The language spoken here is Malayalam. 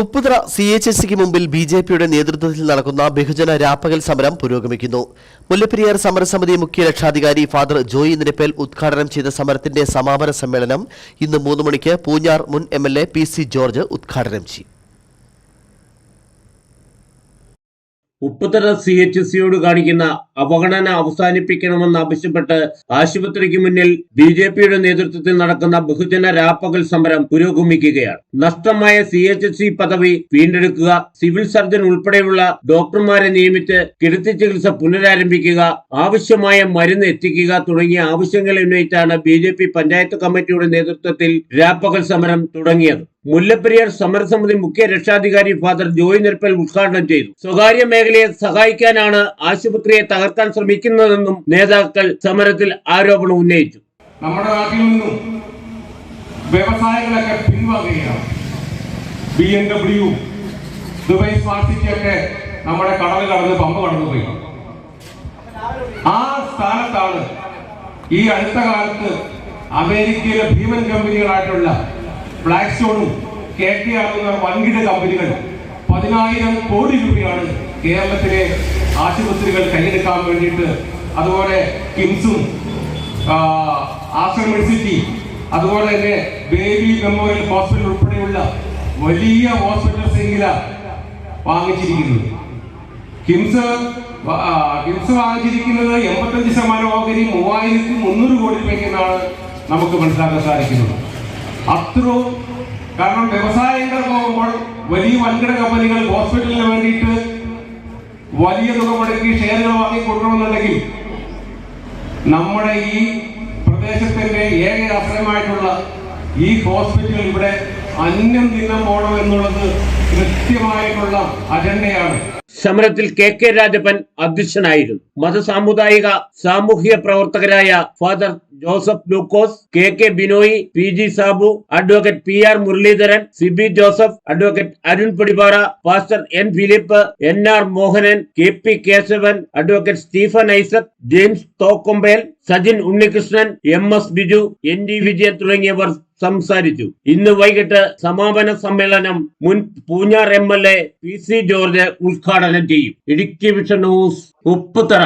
ഉപ്പുതറ സി എച്ച് എസ് സിക്ക് മുമ്പിൽ ബി ജെ പിയുടെ നേതൃത്വത്തിൽ നടക്കുന്ന ബഹുജന രാപ്പകൽ സമരം പുരോഗമിക്കുന്നു. മുല്ലപ്പെരിയാർ സമരസമിതി മുഖ്യ രക്ഷാധികാരി ഫാദർ ജോയി നിരപ്പേൽ ഉദ്ഘാടനം ചെയ്ത സമരത്തിന്റെ സമാപന സമ്മേളനം ഇന്ന് മൂന്ന് മണിക്ക് പൂഞ്ഞാർ മുൻ M L A P C George ഉദ്ഘാടനം ചെയ്യും. ഉപ്പുതറ സി എച്ച് സിയോട് കാണിക്കുന്ന അവഗണന അവസാനിപ്പിക്കണമെന്ന് ആവശ്യപ്പെട്ട് ആശുപത്രിക്ക് മുന്നിൽ ബി ജെ പിയുടെ നേതൃത്വത്തിൽ നടക്കുന്ന ബഹുജന രാപ്പകൽ സമരം പുരോഗമിക്കുകയാണ്. നഷ്ടമായ സി എച്ച് സി പദവി വീണ്ടെടുക്കുക സിവിൽ സർജൻ ഉൾപ്പെടെയുള്ള ഡോക്ടർമാരെ നിയമിച്ച് കിടത്തി ചികിത്സ പുനരാരംഭിക്കുക ആവശ്യമായ മരുന്ന് എത്തിക്കുക തുടങ്ങിയ ആവശ്യങ്ങൾ ഉന്നയിച്ചാണ് ബി പഞ്ചായത്ത് കമ്മിറ്റിയുടെ നേതൃത്വത്തിൽ രാപ്പകൽ സമരം തുടങ്ങിയത്. മുല്ലപ്പെരിയാർ സമരസമിതി മുഖ്യ രക്ഷാധികാരി ഫാദർ ജോയ് നിരപ്പൽ ഉദ്ഘാടനം ചെയ്തു. സ്വകാര്യ മേഖലയെ സഹായിക്കാനാണ് ആശുപത്രിയെ തകർക്കാൻ ശ്രമിക്കുന്നതെന്നും നേതാക്കൾ സമരത്തിൽ ആരോപണം ഉന്നയിച്ചു. നമ്മുടെ നാട്ടിൽ നിന്നും വ്യവസായങ്ങളൊക്കെ പിൻവാങ്ങുകയാണ്. ബി എം ദുബായ് സ്മാർട്ട് സിറ്റിയൊക്കെ നമ്മുടെ കടൽ കടന്ന് പമ്പ് കടന്നു പോയി. ആ സ്ഥാനത്താണ് ഈ അടുത്ത കാലത്ത് അമേരിക്കയിലെ ഭീമൻ കമ്പനികളായിട്ടുള്ള ബ്ലാക്ക് സ്റ്റോണും കെ കെ ആർ എന്ന വൻകിട കമ്പനികൾ പതിനായിരം കോടി രൂപയാണ് കേരളത്തിലെ ആശുപത്രികൾ കൈയെടുക്കാൻ വേണ്ടിയിട്ട്. അതുപോലെ കിംസും ആശ്രം മെഡിസിറ്റി അതുപോലെ തന്നെ ബേബി മെമ്മോറിയൽ ഹോസ്പിറ്റൽ ഉൾപ്പെടെയുള്ള വലിയ ഹോസ്പിറ്റൽ ശൃംഖല വാങ്ങിച്ചിരിക്കുന്നത് കിംസ് കിംസ് വാങ്ങിച്ചിരിക്കുന്നത് എൺപത്തഞ്ച് ശതമാനം ഓഹരി മൂവായിരത്തി മുന്നൂറ് കോടി രൂപയ്ക്കെന്നാണ് നമുക്ക് മനസ്സിലാക്കാൻ സാധിക്കുന്നത്. അത്രയും കാരണം വ്യവസായങ്ങൾ പോകുമ്പോൾ വലിയ വൻകിട കമ്പനികൾ ഹോസ്പിറ്റലിന് വേണ്ടിയിട്ട് വലിയ തുക മുടക്കി ഷെയറുകൾ വാങ്ങി കൊടുക്കണമെന്നുണ്ടെങ്കിൽ നമ്മുടെ ഈ പ്രദേശത്തിന്റെ ഏക ആശ്രയമായിട്ടുള്ള ഈ ഹോസ്പിറ്റൽ ഇവിടെ അന്യം ദിനം പോകണം എന്നുള്ളത് കൃത്യമായിട്ടുള്ള അജണ്ടയാണ്. സമരത്തിൽ കെ കെ രാജപ്പൻ അധ്യക്ഷനായിരുന്നു. മതസാമുദായിക സാമൂഹ്യ പ്രവർത്തകരായ father Joseph Lukose K K Binoy P G Sabu advocate P R Muraleedharan Sibi Joseph advocate Arun Padipara pastor N Philip N R Mohanan K P Keshavan advocate Stephen Isaac James Thokkombel Sajin Unnikrishnan M S Biju N D Vijayan തുടങ്ങിയവർ സംസാരിച്ചു. ഇന്ന് വൈകിട്ട് സമാപന സമ്മേളനം മുൻ Poonjar M L A P C George ഉദ്ഘാടനം ചെയ്യും. Idukki vision news Upputhara.